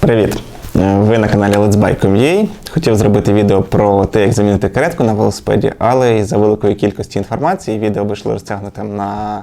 Привіт! Е, Ви на каналі Let's Bike.com.ua. Хотів зробити відео про те, як замінити каретку на велосипеді, але із-за великої кількості інформації відео вийшло розтягнутим на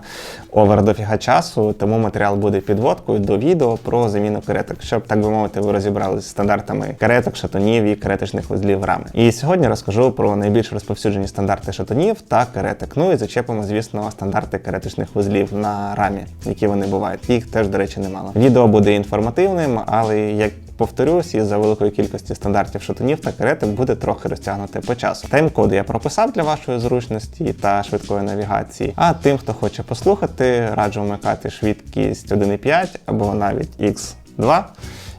овер дофіга часу, тому матеріал буде підводкою до відео про заміну кареток, щоб, так би мовити, ви розібралися з стандартами кареток, шатунів і кареточних вузлів рами. І сьогодні розкажу про найбільш розповсюджені стандарти шатунів та кареток. Ну і зачепимо, звісно, стандарти кареточних вузлів на рамі, які вони бувають. Їх теж, до речі, немало. Відео буде інформативним, але як Повторюсь, із-за великої кількості стандартів шатунів та кареток буде трохи розтягнути по часу. Тайм-коди я прописав для вашої зручності та швидкої навігації. А тим, хто хоче послухати, раджу вмикати швидкість 1.5 або навіть X2.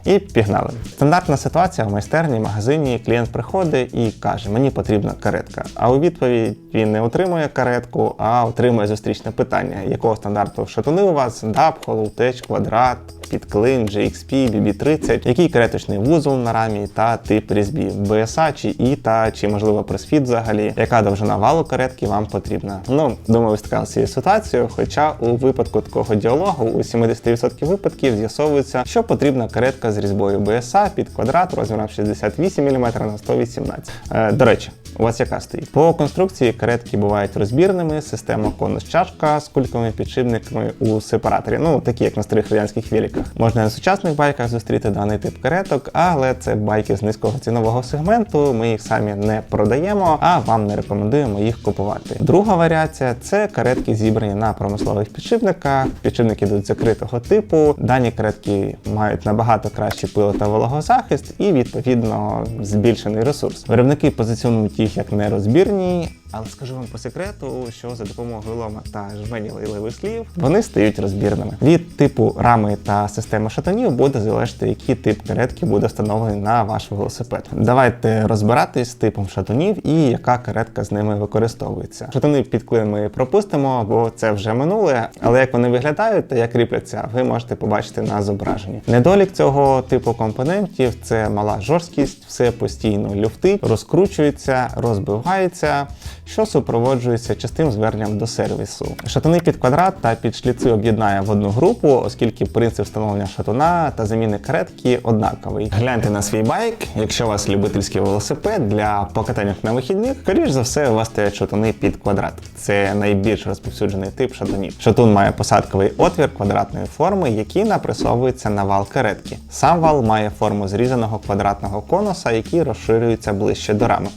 І пігнали. Стандартна ситуація в майстерні, магазині. Клієнт приходить і каже: Мені потрібна каретка. А у відповідь він не отримує каретку, а отримує зустрічне питання: якого стандарту шатуни у вас? DAP, Hollow квадрат, підклин, GXP, BB30, який кареточний вузол на рамі та тип різьбі, BSA чи ITA, чи можливо пресфіт взагалі, яка довжина валу каретки вам потрібна. Ну, думаю, ви стикалися цією ситуацією, хоча у випадку такого діалогу у 70% випадків з'ясовується, що потрібна каретка з різьбою BSA під квадрат розміром 68 мм на 118 Е, До речі, у вас яка стоїть? По конструкції каретки бувають розбірними, система конус чашка з кульками підшипниками у сепараторі, ну такі як на старих радянських великах. Можна на сучасних байках зустріти даний тип кареток, але це байки з низького цінового сегменту. Ми їх самі не продаємо, а вам не рекомендуємо їх купувати. Друга варіація це каретки зібрані на промислових підшипниках. Підшипники йдуть закритого типу. Дані каретки мають набагато кращий пило та вологозахист і відповідно збільшений ресурс. Виробники позиціонують їх як нерозбірні. Але скажу вам по секрету, що за допомогою лома та жмені лайливих слів вони стають розбірними. Від типу рами та системи шатунів буде залежати, який тип каретки буде встановлений на ваш велосипед. Давайте розбиратись з типом шатунів і яка каретка з ними використовується. Шатуни під клин ми пропустимо, бо це вже минуле. Але як вони виглядають та як кріпляться, ви можете побачити на зображенні. Недолік цього типу компонентів це мала жорсткість, все постійно люфти, розкручується, розбивається що супроводжується частим зверненням до сервісу. Шатуни під квадрат та під шліци об'єднає в одну групу, оскільки принцип встановлення шатуна та заміни каретки однаковий. Гляньте на свій байк, якщо у вас любительський велосипед для покатання на вихідних, скоріш за все, у вас стоять шатуни під квадрат. Це найбільш розповсюджений тип шатунів. Шатун має посадковий отвір квадратної форми, який напресовується на вал каретки. Сам вал має форму зрізаного квадратного конуса, який розширюється ближче до рами.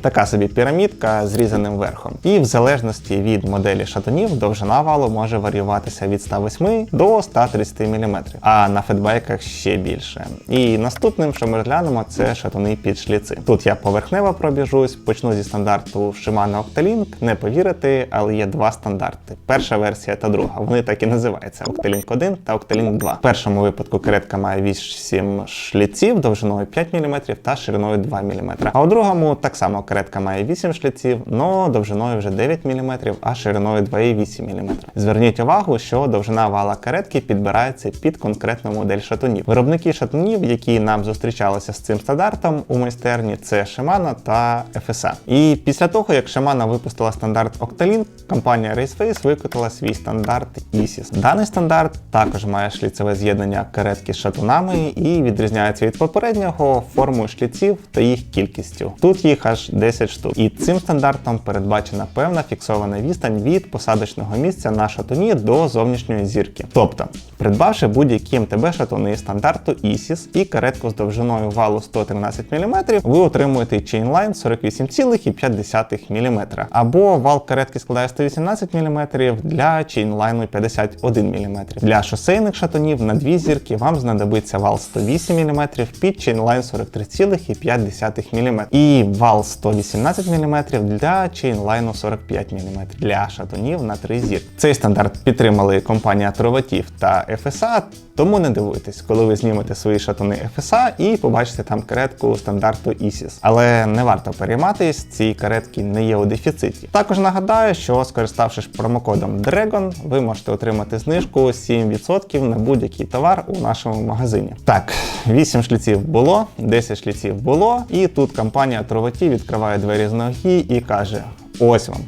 Така собі пірамідка з зрізаним верхом. І в залежності від моделі шатунів довжина валу може варіюватися від 108 до 130 мм, а на фетбайках ще більше. І наступним, що ми розглянемо, це шатуни під шліци. Тут я поверхнево пробіжусь, почну зі стандарту Shimano Octalink. Не повірите, але є два стандарти. Перша версія та друга. Вони так і називаються Octalink 1 та Octalink 2. В першому випадку каретка має 8 шліців довжиною 5 мм та шириною 2 мм. А у другому так само каретка має 8 шліців, но довжиною вже 9 мм, а шириною 2,8 мм. Зверніть увагу, що довжина вала каретки підбирається під конкретну модель шатунів. Виробники шатунів, які нам зустрічалися з цим стандартом у майстерні, це Shimano та FSA. І після того, як Shimano випустила стандарт Octalink, компанія Raceface викотила свій стандарт ISIS. Даний стандарт також має шліцеве з'єднання каретки з шатунами і відрізняється від попереднього формою шліців та їх кількістю. Тут їх аж 10 штук. І цим стандартом передбачена певна фіксована відстань від посадочного місця на шатуні до зовнішньої зірки. Тобто, придбавши будь-які МТБ шатуни стандарту ISIS і каретку з довжиною валу 113 мм, ви отримуєте чейнлайн 48,5 мм. Або вал каретки складає 118 мм для чейнлайну 51 мм. Для шосейних шатунів на дві зірки вам знадобиться вал 108 мм під чейнлайн 43,5 мм. І вал 118 мм для чейнлайну 45 мм для шатунів на 3 зір. Цей стандарт підтримали компанія Trovativ та FSA, тому не дивуйтесь, коли ви знімете свої шатуни FSA і побачите там каретку стандарту ISIS. Але не варто перейматись, ці каретки не є у дефіциті. Також нагадаю, що скориставшись промокодом DRAGON, ви можете отримати знижку 7% на будь-який товар у нашому магазині. Так, 8 шліців було, 10 шліців було, і тут компанія Trovativ відкриває двері з ноги і каже: ось вам.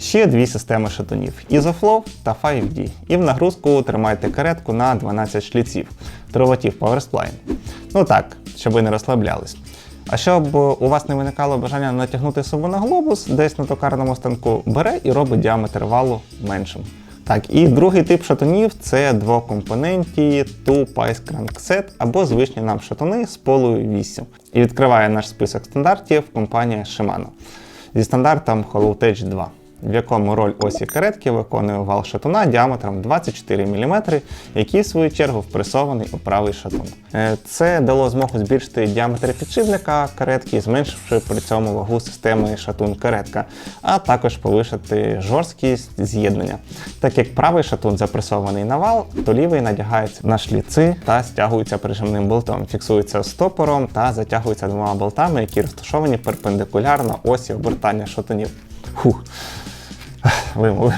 Ще дві системи шатунів Isoflow та 5D. І в нагрузку тримайте каретку на 12 шліців. Троватів PowerSpline. Ну так, щоб ви не розслаблялись. А щоб у вас не виникало бажання натягнути собу на глобус, десь на токарному станку бере і робить діаметр валу меншим. Так, і другий тип шатунів це двокомпонентні Two-Pice Crankset або звичні нам шатуни з полою 8. І відкриває наш список стандартів компанія Shimano зі стандартом HollowTech 2 в якому роль осі каретки виконує вал шатуна діаметром 24 мм, який в свою чергу впресований у правий шатун. Е, Це дало змогу збільшити діаметр підшипника каретки, зменшивши при цьому вагу системи шатун каретка, а також повишити жорсткість з'єднання. Так як правий шатун запресований на вал, то лівий надягається на шліци та стягується прижимним болтом, фіксується стопором та затягується двома болтами, які розташовані перпендикулярно осі обертання шатунів. Вимови.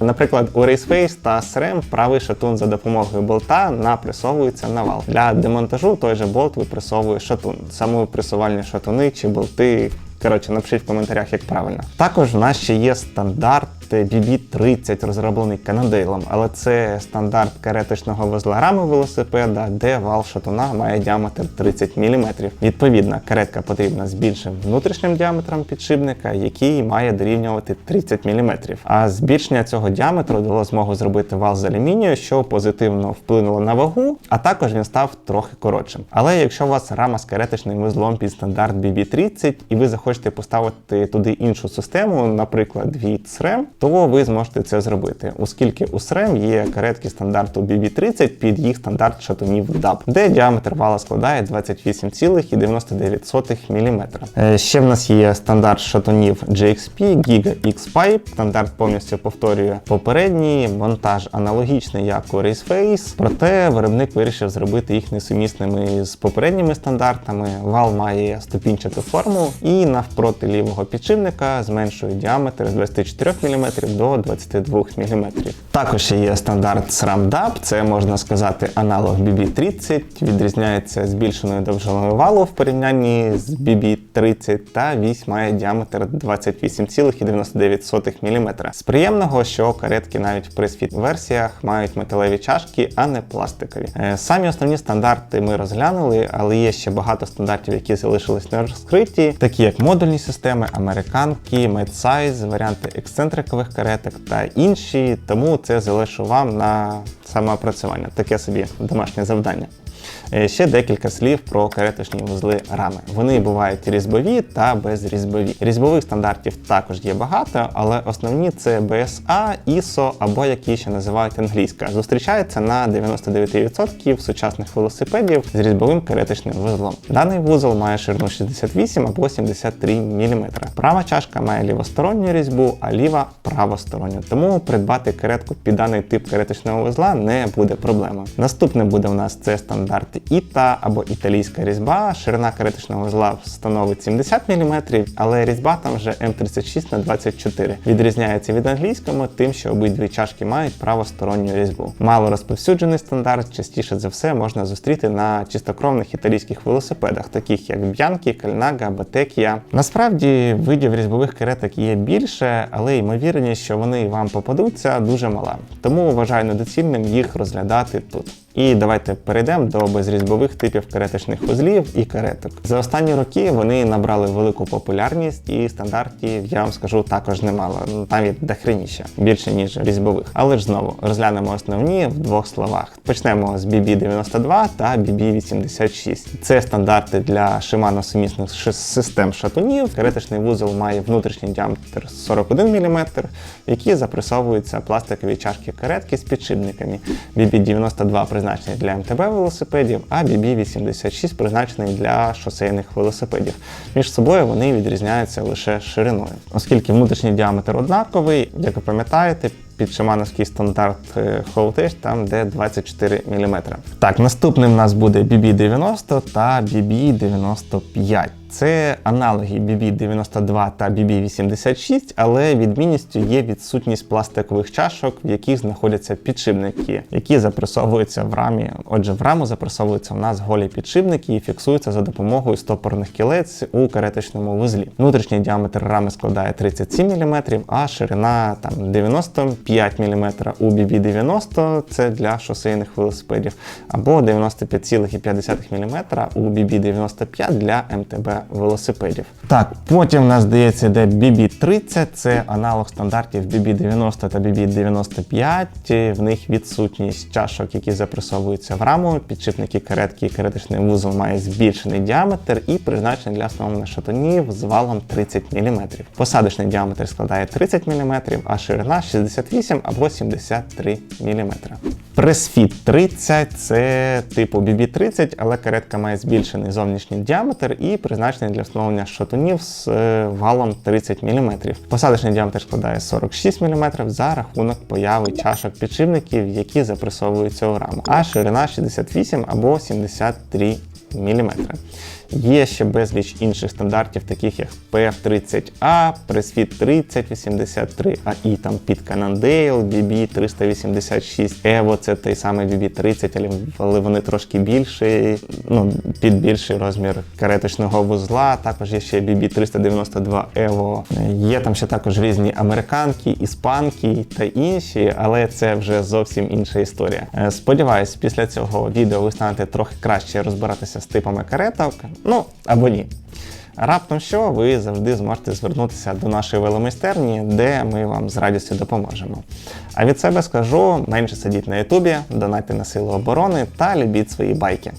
Наприклад, у Raceface та SRAM правий шатун за допомогою болта напресовується на вал. Для демонтажу той же болт випресовує шатун. Самовипресувальні шатуни чи болти. Коротше, напишіть в коментарях, як правильно. Також в нас ще є стандарт BB30, розроблений Канадейлом, але це стандарт кареточного вузла рами велосипеда, де вал шатуна має діаметр 30 мм. Відповідно, каретка потрібна з більшим внутрішнім діаметром підшипника, який має дорівнювати 30 мм. А збільшення цього діаметру дало змогу зробити вал з алюмінію, що позитивно вплинуло на вагу, а також він став трохи коротшим. Але якщо у вас рама з кареточним вузлом під стандарт BB30 і ви захочете поставити туди іншу систему, наприклад, від SRAM, то ви зможете це зробити, оскільки у SRAM є каретки стандарту BB30 під їх стандарт шатунів DAB, де діаметр вала складає 28,99 мм. Е, Ще в нас є стандарт шатунів GXP, Giga X-Pipe. Стандарт повністю повторює попередній, монтаж аналогічний, як у Raceface, проте виробник вирішив зробити їх несумісними з попередніми стандартами. Вал має ступінчату форму і навпроти лівого підшипника зменшує діаметр з 24 мм до 22 мм. Також є стандарт SRAM DAB, це можна сказати аналог BB30, відрізняється збільшеною довжиною валу в порівнянні з BB30 та вісь має діаметр 28,99 мм. З приємного, що каретки навіть в пресфіт версіях мають металеві чашки, а не пластикові. Е, Самі основні стандарти ми розглянули, але є ще багато стандартів, які залишились не розкриті, такі як модульні системи, американки, медсайз, варіанти ексцентрикових кареток та інші. Тому це залишу вам на самоопрацювання. Таке собі домашнє завдання. Е, Ще декілька слів про кареточні вузли рами. Вони бувають різьбові та безрізьбові. Різьбових стандартів також є багато, але основні це BSA, ISO або які ще називають англійська. Зустрічається на 99% сучасних велосипедів з різьбовим кареточним вузлом. Даний вузол має ширину 68 або 73 мм. Права чашка має лівосторонню різьбу, а ліва правосторонню. Тому придбати каретку під даний тип кареточного вузла не буде проблемою. Наступне буде у нас це стандарт Іта або італійська різьба. Ширина кареточного вузла становить 70 мм, але різьба там вже М36 на 24 Відрізняється від англійського тим, що обидві чашки мають правосторонню різьбу. Мало розповсюджений стандарт, частіше за все можна зустріти на чистокровних італійських велосипедах, таких як Б'янкі, Кальнага, Батекія. Насправді видів різьбових кареток є більше, але ймовірність, що вони вам попадуться, дуже мала. Тому вважаю недоцільним їх розглядати тут. І давайте перейдемо до безрізьбових типів кареточних вузлів і кареток. За останні роки вони набрали велику популярність, і стандартів я вам скажу також немало, ну, навіть дохреніше, більше ніж різьбових. Але ж знову розглянемо основні в двох словах. Почнемо з BB92 та BB86. Це стандарти для Shimano сумісних систем шатунів. Кареточний вузол має внутрішній діаметр 41 мм, в які запресовуються пластикові чашки каретки з підшипниками. BB92 призначений для МТБ велосипедів, а BB86 призначений для шосейних велосипедів. Між собою вони відрізняються лише шириною. Оскільки внутрішній діаметр однаковий, як ви пам'ятаєте, під шимановський стандарт е, Howtech, там де 24 мм. Так, наступним у нас буде BB90 та BB95. Це аналоги BB92 та BB86, але відмінністю є відсутність пластикових чашок, в яких знаходяться підшипники, які запресовуються в рамі. Отже, в раму запресовуються в нас голі підшипники і фіксуються за допомогою стопорних кілець у кареточному вузлі. Внутрішній діаметр рами складає 37 мм, а ширина там 95 мм у BB90 це для шосейних велосипедів, або 95,5 мм у BB95 для МТБ велосипедів. Так, потім в нас здається, йде BB30, це аналог стандартів BB90 та BB95. В них відсутність чашок, які запресовуються в раму. Підшипники каретки і кареточний вузол має збільшений діаметр і призначений для встановлення шатунів з валом 30 мм. Посадочний діаметр складає 30 мм, а ширина 68 або 73 мм. Пресфіт 30 це типу BB30, але каретка має збільшений зовнішній діаметр і призначений для встановлення шатунів з е, валом 30 мм. Посадочний діаметр складає 46 мм за рахунок появи чашок підшипників, які запресовуються у раму, а ширина 68 або 73 мм. Є ще безліч інших стандартів, таких як PF30A, Pressfit 3083, AI там під Cannondale, BB 386 Evo, це той самий BB30, але- вони трошки більші, ну, під більший розмір кареточного вузла. Також є ще BB 392 Evo. Є там ще також різні американки, іспанки та інші, але це вже зовсім інша історія. Е, Сподіваюсь, після цього відео ви станете трохи краще розбиратися з типами кареток. Ну або ні. Раптом що, ви завжди зможете звернутися до нашої веломайстерні, де ми вам з радістю допоможемо. А від себе скажу: менше сидіть на Ютубі, донайте на силу оборони та любіть свої байки.